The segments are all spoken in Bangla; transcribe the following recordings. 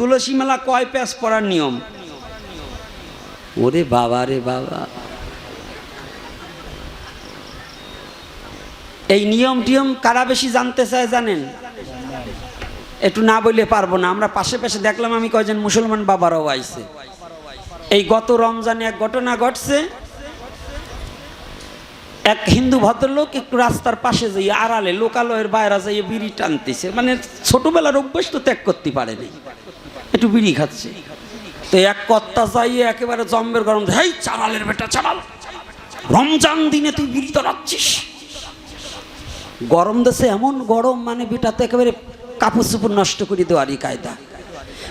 তুলসী মেলা কয় প্যাস পড়ার নিয়ম? ওরে বাবা রে বাবা। এই নিয়ম টিয়ম কারা বেশি জানতে চায় জানেন? একটু না বললে পারব না। আমরা পাশে পাশে দেখলাম আমি কয়জন মুসলমান বাবারাও আইছে। এই গত রমজানে এক ঘটনা ঘটছে। এক হিন্দু ভদ্রলোক একটু রাস্তার পাশে যাই আড়ালে লোকালয়ের বাইরে যাইয়ে বিড়ি টানতেছে। মানে ছোটবেলার অভ্যাস তো ত্যাগ করতে পারেনি। একটু বিড়ি খাচ্ছে। তো এক কর্তা যাইয়ে একেবারে জম্বের গরম হেই, চালালের বেটা, চালাল। রমজান দিনে তুই বিড়ি ধরাচ্ছিস গরম দেশে এমন গরম মানে বেটা তো একেবারে কাপড় চুপুর নষ্ট করে দেওয়ারই কায়দা।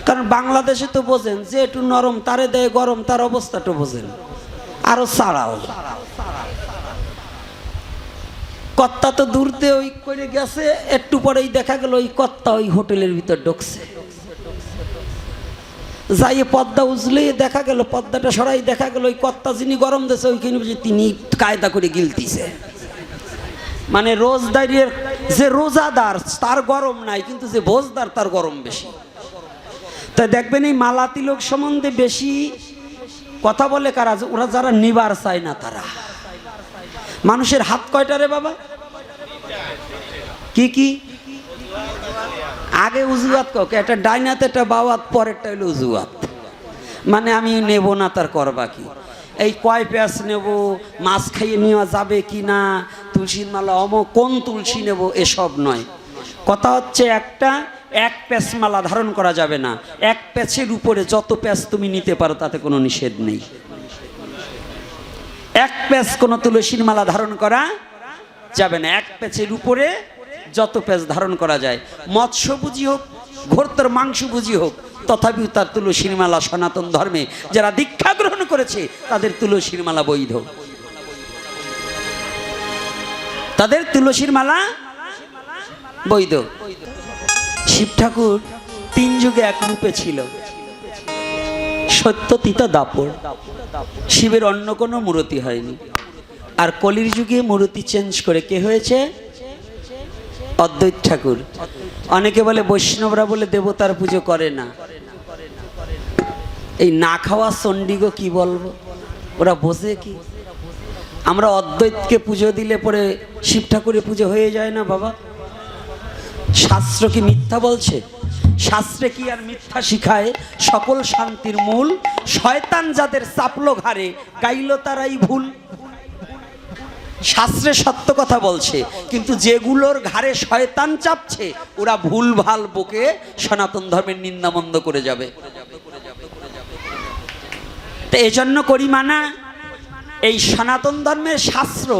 কারণ বাংলাদেশে তো বোঝেন, যে একটু নরম, তারে দেয় গরম, তার অবস্থাটা বোঝেন। আরও ছাড়াও কত্তা তো দূরতে ওই করে গেছে, একটু পরেই দেখা গেল ওই কত্তা ওই হোটেলের ভিতর ঢুকছে। যাইয়ে পদ্মা উজলে দেখা গেল, পদ্মাটা সরাই দেখা গেল, ওই কত্তা যিনি গরম দেশে ওইখানে বুঝি তিনি কায়দা করে গিলতিছে। মানে রোজদারির যে রোজাদার, তার গরম নাই, কিন্তু যে ভোজদার, তার গরম বেশি। তাই দেখবেন এই মালা তিলক সম্বন্ধে বেশি কথা বলে কারা? ওরা যারা নিবার চায় না তারা। মানুষের হাত কয়টা রে বাবা? কি কি? আগে উজুয়াত কক একটা ডাইনাতে একটা বাওয়াত, পরেরটা হলো উজুয়াত। মানে আমি নেব না, তার করবা কি? এই কয় পেঁয়াজ নেব, মাছ খাইয়ে নেওয়া যাবে কি না? তুলসীর মালা অম, কোন তুলসী নেব? এসব নয়। কথা হচ্ছে একটা, এক প্যাচ মালা ধারণ করা যাবে না। এক প্যাচের উপরে যত প্যাচ তুমি নিতে পারো, তাতে কোনো নিষেধ নেই। এক প্যাচ কোনো তুলসীর মালা ধারণ করা যাবে না। এক প্যাচের উপরে যত প্যাচ ধারণ করা যায় মৎস্য বুঝি হোক, ঘোরতর মাংস বুঝি হোক, তথাপিও তার তুলসীর মালা সনাতন ধর্মে যারা দীক্ষা গ্রহণ করেছে, তাদের তুলসীর মালা বৈধ। তাদের তুলসীর মালা বৈধ। শিব ঠাকুর তিন যুগে এক রূপে ছিল। সত্যতীত দাপর। শিবের অন্য কোনো মূর্তি হয়নি। আর কলির যুগে মূর্তি চেঞ্জ করে কে হয়েছে? অদ্বৈত ঠাকুর। অনেকে বলে বৈষ্ণবরা বলে দেবতার পুজো করে না। এই না খাওয়া চণ্ডীগো কি বলব? ওরা বোঝে কি? আমরা অদ্বৈতকে পুজো দিলে পরে শিব ঠাকুরের পুজো হয়ে যায় না বাবা? শাস্ত্র কি মিথ্যা বলছে? শাস্ত্রে কি আর মিথ্যা শিখায়? সকল শান্তির মূল। শয়তান যাদের চাপলো ঘাড়ে, গাইল তারাই ভুল। শাস্ত্রে সত্য কথা বলছে, কিন্তু যেগুলোর ঘাড়ে শয়তান চাপছে, ওরা ভুল ভালো বকে সনাতন ধর্মের নিন্দামন্দ করে যাবে। তো এজন্য করি মানা, এই সনাতন ধর্মের শাস্ত্র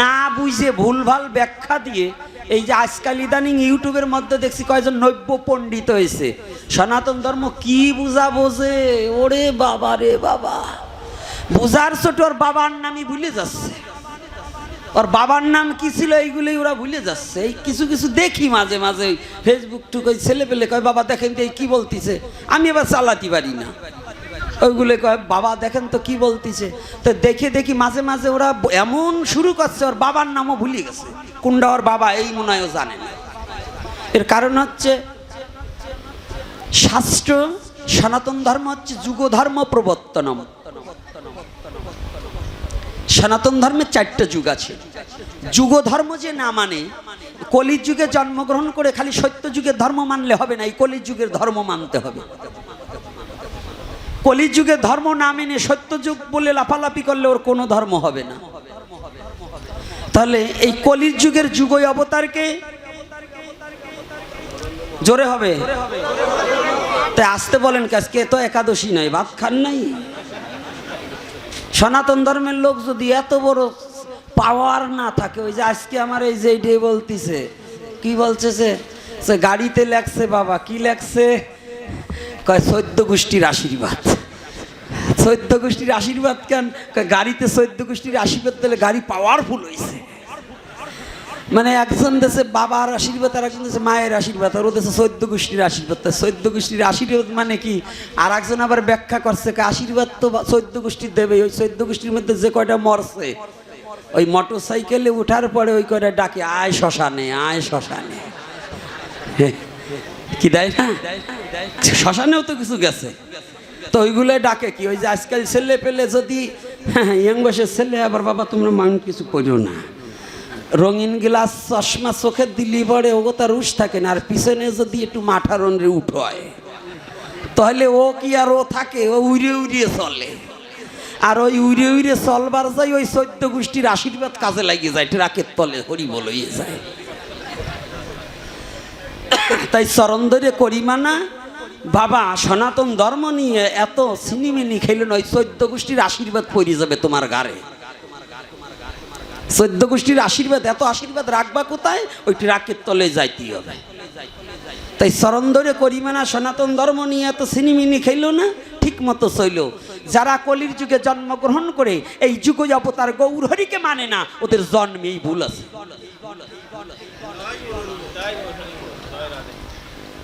না বুঝে ভুলভাল ব্যাখ্যা দিয়ে, এই যে আজকাল ইদানিং ইউটিউবের মধ্যে দেখছি কয়েকজন নব্য পণ্ডিত হয়েছে। সনাতন ধর্ম কি বুঝা বোঝে ওরে বাবা রে বাবা। বুঝার ছোট ওর বাবার নামই ভুলে যাচ্ছে। ওর বাবার নাম কি ছিল এইগুলোই ওরা ভুলে যাচ্ছে। এই কিছু কিছু দেখি মাঝে মাঝে ফেসবুক টুক ওই ছেলে পেলে কয়, বাবা দেখেন তো এই কি বলতিছে? আমি এবার চালাতে পারি না। ওইগুলো কয়, বাবা দেখেন তো কি বলতিছে? তো দেখে দেখি মাঝে মাঝে ওরা এমন শুরু করছে, ওর বাবার নামও ভুলে গেছে। কোনটা ওর বাবা এই মনে হয় জানে না। এর কারণ হচ্ছে শাস্ত্র, সনাতন ধর্ম হচ্ছে যুগ ধর্ম প্রবর্তনম। সনাতন ধর্মের চারটা যুগ আছে। যুগ ধর্ম যে না মানে কলির যুগে জন্মগ্রহণ করে খালি সত্য যুগের ধর্ম মানলে হবে না, এই কলির যুগের ধর্ম মানতে হবে। কলির যুগের ধর্ম না মেনে সত্য যুগ বলে লাফালাফি করলে ওর কোনো ধর্ম হবে না। তাহলে এই কলির যুগের যুগই অবতারকে জোরে হবে। তাই আসতে বলেন আজকে তো একাদশী নয়, ভাত খান নাই? সনাতন ধর্মের লোক যদি এত বড় পাওয়ার না থাকে, ওই যে আজকে আমার এই যে এইটাই বলতিছে, কি বলছে সে? গাড়িতে লেখছে বাবা, কি লেখছে? কয় চৈদ্য গোষ্ঠীর আশীর্বাদ। চৈদ্য গোষ্ঠীর আশীর্বাদ কেন? গাড়িতে চৈদ্য গোষ্ঠীর আশীর্বাদ দিলে গাড়ি পাওয়ারফুল হয়েছে মানে একজন দেশে বাবার আশীর্বাদ, আর একজন দেশে মায়ের আশীর্বাদ, আর ও দেশে চৈদ্য গোষ্ঠীর আশীর্বাদ। তা চৈদ্য গোষ্ঠীর আশীর্বাদ মানে কি? আর একজন আবার ব্যাখ্যা করছে আশীর্বাদ তো চৈদ্য গোষ্ঠীর দেবে, ওই চৈদ্য গোষ্ঠীর মধ্যে যে কয়টা মরছে, ওই মোটর সাইকেলে উঠার পরে ওই কয়টা ডাকে, আয় শ্মশানে আয় শ্মশানে। কি দেয় না? শ্মশানেও তো কিছু গেছে। তো ওইগুলো ডাকে কি? ওই যে আজকাল ছেলে পেলে যদি হ্যাঁ ইয়াং বয়সের ছেলে, আবার বাবা, তোমরা মান কিছু করিও না। রঙিন গ্লাস চশমা চোখে দিলি পরে ওগো তার উস থাকে না, আর পিছনে যদি একটু মাঠারন রে উঠোয় তাহলে ও কি আর ও থাকে? ও উড়ে উড়িয়ে চলে। আর ওই উড়ে উড়ে চলবার যাই ওই চৈদ্য গোষ্ঠীর আশীর্বাদ কাজে লাগিয়ে যায়, ট্রাকের তলে হরি বলইয়ে যায়। তাই চরণ ধরে করি মানা, বাবা, সনাতন ধর্ম নিয়ে এত সিনিমিনি খেলে ওই চৈদ্য গোষ্ঠীর আশীর্বাদ পড়ে যাবে তোমার গাড়ে চৈদ্য গোষ্ঠীর আশীর্বাদ, এত আশীর্বাদ রাখবা কোথায়? ওই ট্রাকের তলে যাইতে হবে। তাই চরণ ধরে করি মানা সনাতন ধর্ম নিয়ে এত সিনিমিনি খেল না? ঠিক মতো চইল। যারা কলির যুগে জন্মগ্রহণ করে, এই যুগ অবতার গৌরহরিকে মানে না, ওদের জন্মেই ভুল আছে।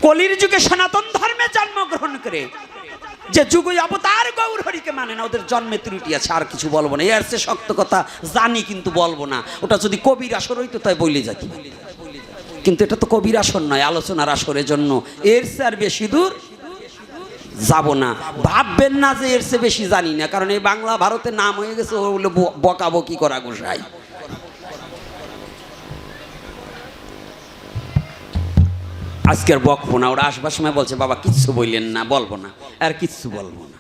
কলির যুগে সনাতন ধর্মে জন্মগ্রহণ করে যে যুগ অবতার গৌর হরিকে মানে না, ওদের জন্মে ত্রুটি আছে, আর কিছু বলব না। এর সে শক্ত কথা, জানি কিন্তু বলব না। ওটা যদি কবির আসর হইতো, তাই বলে যাকি কিন্তু এটা তো কবির আসর নয়, আলোচনার আসরের জন্য। এর সে আর বেশি দূর যাব না। ভাববেন না যে এর সে বেশি জানি না, কারণ এই বাংলা ভারতের নাম হয়ে গেছে ওগুলো বকাবকি করা গোসাই। আজকের বকবো না ওরা আসবার সময় বলছে, বাবা, কিচ্ছু বললেন না, বলব না। আর কিচ্ছু বলব না।